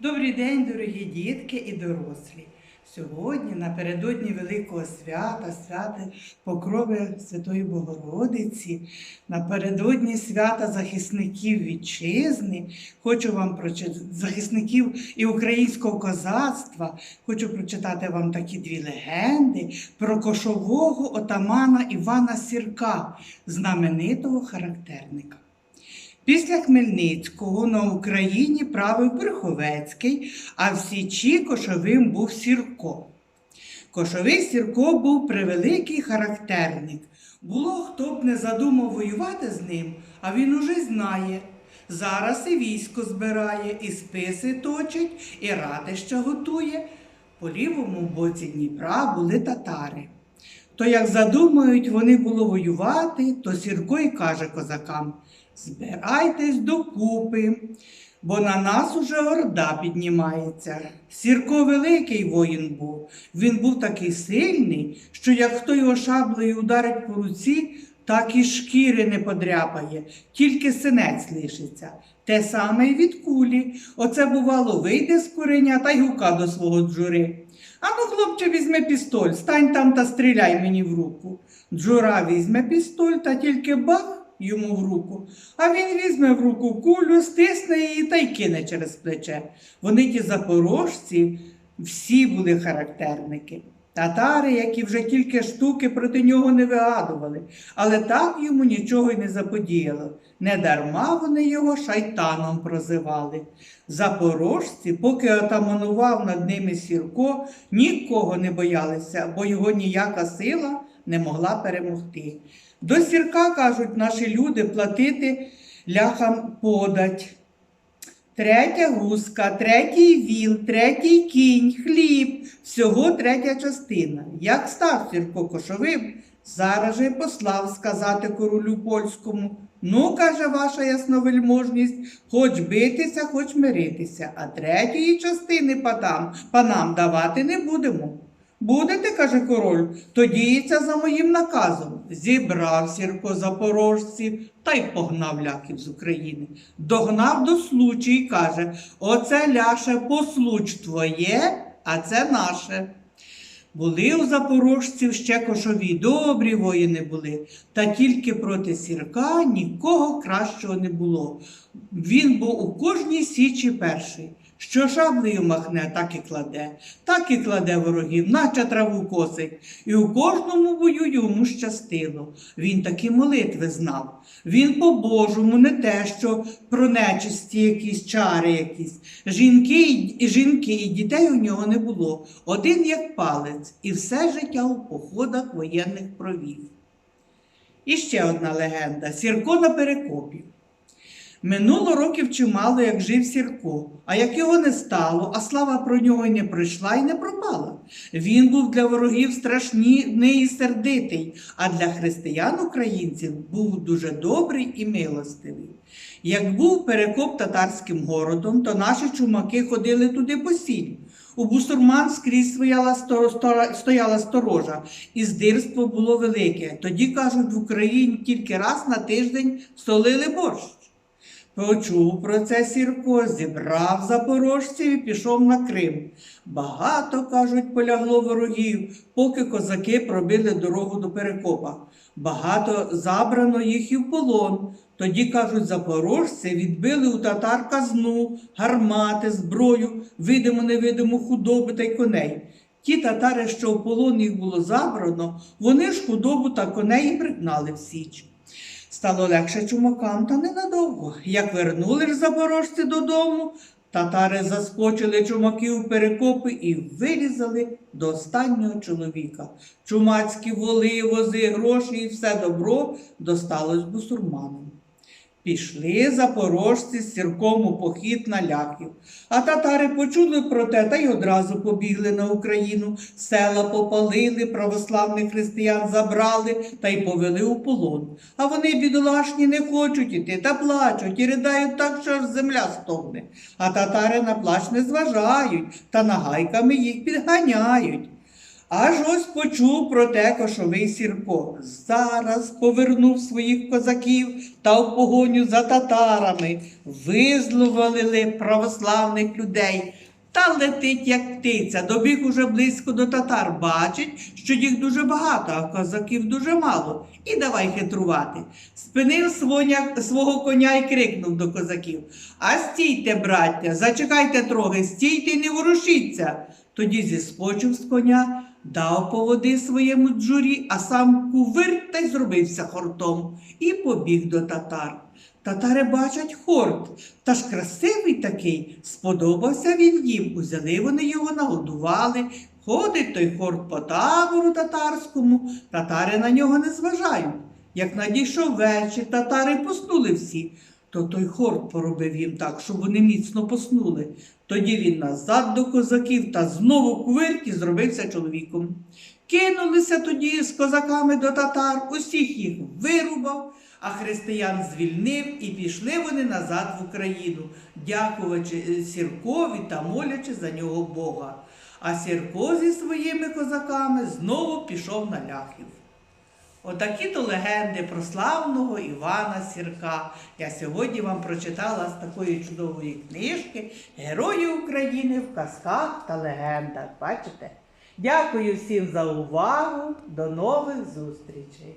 Добрий день, дорогі дітки і дорослі. Сьогодні, напередодні Великого свята, свята Покрови Святої Богородиці, напередодні свята захисників вітчизни, хочу вам прочитати захисників і українського козацтва. Хочу прочитати вам такі дві легенди про кошового отамана Івана Сірка, знаменитого характерника. Після Хмельницького на Україні правив Верховецький, а в Січі кошовим був Сірко. Кошовий Сірко був превеликий характерник. Було хто б не задумав воювати з ним, а він уже знає. Зараз і військо збирає, і списи точить, і ратища готує. По лівому боці Дніпра були татари. То як задумають вони було воювати, то Сірко й каже козакам: збирайтесь докупи, бо на нас уже орда піднімається. Сірко великий воїн був. Він був такий сильний, що як хто його шаблею ударить по руці, так і шкіри не подряпає, тільки синець лишиться. Те саме й від кулі. Оце, бувало, вийде з куреня та й гука до свого джури. Ану, хлопче, візьме пістоль, стань там та стріляй мені в руку. Джура візьме пістоль та тільки бах йому в руку. А він візьме в руку кулю, стисне її та й кине через плече. Вони ті запорожці всі були характерники. Татари, які вже кілька штуки проти нього не вигадували, але так йому нічого й не заподіяло. Недарма вони його шайтаном прозивали. Запорожці, поки отаманував над ними Сірко, нікого не боялися, бо його ніяка сила не могла перемогти. До Сірка, кажуть наші люди, платити ляхам подать. Третя гуска, третій віл, третій кінь, хліб, всього третя частина. Як став Сірко кошовим, зараз же послав сказати королю польському. Ну, каже ваша ясновельможність, хоч битися, хоч миритися, а третьої частини патам, панам давати не будемо. Будете, каже король, то діється за моїм наказом. Зібрав сірко запорожців та й погнав ляків з України. Догнав до случі і каже: Оце ляше послуч твоє, а це наше. Були у запорожців ще кошові, добрі воїни були, та тільки проти сірка нікого кращого не було. Він був у кожній січі перший. Що шаблею махне, так і кладе, так і кладе ворогів, наче траву косить. І у кожному бою йому щастило. Він такі молитви знав. Він по-божому, не те, що про нечисті якісь чари якісь. Жінки і жінки, і дітей у нього не було. Один як палець, і все життя у походах воєнних провів. І ще одна легенда: Сірко на перекопі. Минуло років чимало, як жив Сірко, а як його не стало, а слава про нього й не прийшла і не пропала. Він був для ворогів страшний і сердитий, а для християн-українців був дуже добрий і милостивий. Як був перекоп татарським городом, то наші чумаки ходили туди по сіль. У бусурман скрізь стояла, сто- сто- стояла сторожа, і здирство було велике. Тоді, кажуть, в Україні тільки раз на тиждень солили борщ. Почув про це Сірко, зібрав запорожців і пішов на Крим. Багато, кажуть, полягло ворогів, поки козаки пробили дорогу до Перекопа. Багато забрано їх і в полон. Тоді, кажуть, запорожці відбили у татар казну, гармати, зброю, видиму невидиму худобу та й коней. Ті татари, що в полон їх було забрано, вони ж худобу та коней пригнали в Січ. Стало легше чумакам, та ненадовго. Як вернули ж запорожці додому, татари заскочили чумаків перекопи і вирізали до останнього чоловіка. Чумацькі воли, вози, гроші і все добро досталось бусурманам. Пішли запорожці з сірком у похід на ляхів. А татари почули про те та й одразу побігли на Україну. Села попалили, православних християн забрали та й повели у полон. А вони, бідолашні, не хочуть іти та плачуть і ридають так, що аж земля стогне. А татари на плач не зважають та нагайками їх підганяють. Аж ось почув про те кошовий Сірко. Зараз повернув своїх козаків та в погоню за татарами, визловили православних людей. Та летить, як птиця, добіг уже близько до татар. Бачить, що їх дуже багато, а козаків дуже мало. І давай хитрувати. Спинив своня, свого коня і крикнув до козаків: А стійте, браття, зачекайте трохи, стійте і не ворушіться. Тоді зіскочив з коня, дав по води своєму джурі, а сам кувир та й зробився хортом і побіг до татар. Татари бачать хорт, та ж красивий такий, сподобався він їм. Узяли вони його, нагодували. Ходить той хорт по табору татарському, татари на нього не зважають. Як надійшов вечір, татари поснули всі, то той хорт поробив їм так, щоб вони міцно поснули. Тоді він назад до козаків та знову кувирті зробився чоловіком. Кинулися тоді з козаками до татар, усіх їх вирубав, а християн звільнив і пішли вони назад в Україну, дякуючи е, Сіркові та молячи за нього Бога. А Сірко зі своїми козаками знову пішов на ляхів. Отакі то легенди про славного Івана Сірка. Я сьогодні вам прочитала з такої чудової книжки Герої України в казках та легендах. Бачите? Дякую всім за увагу. До нових зустрічей!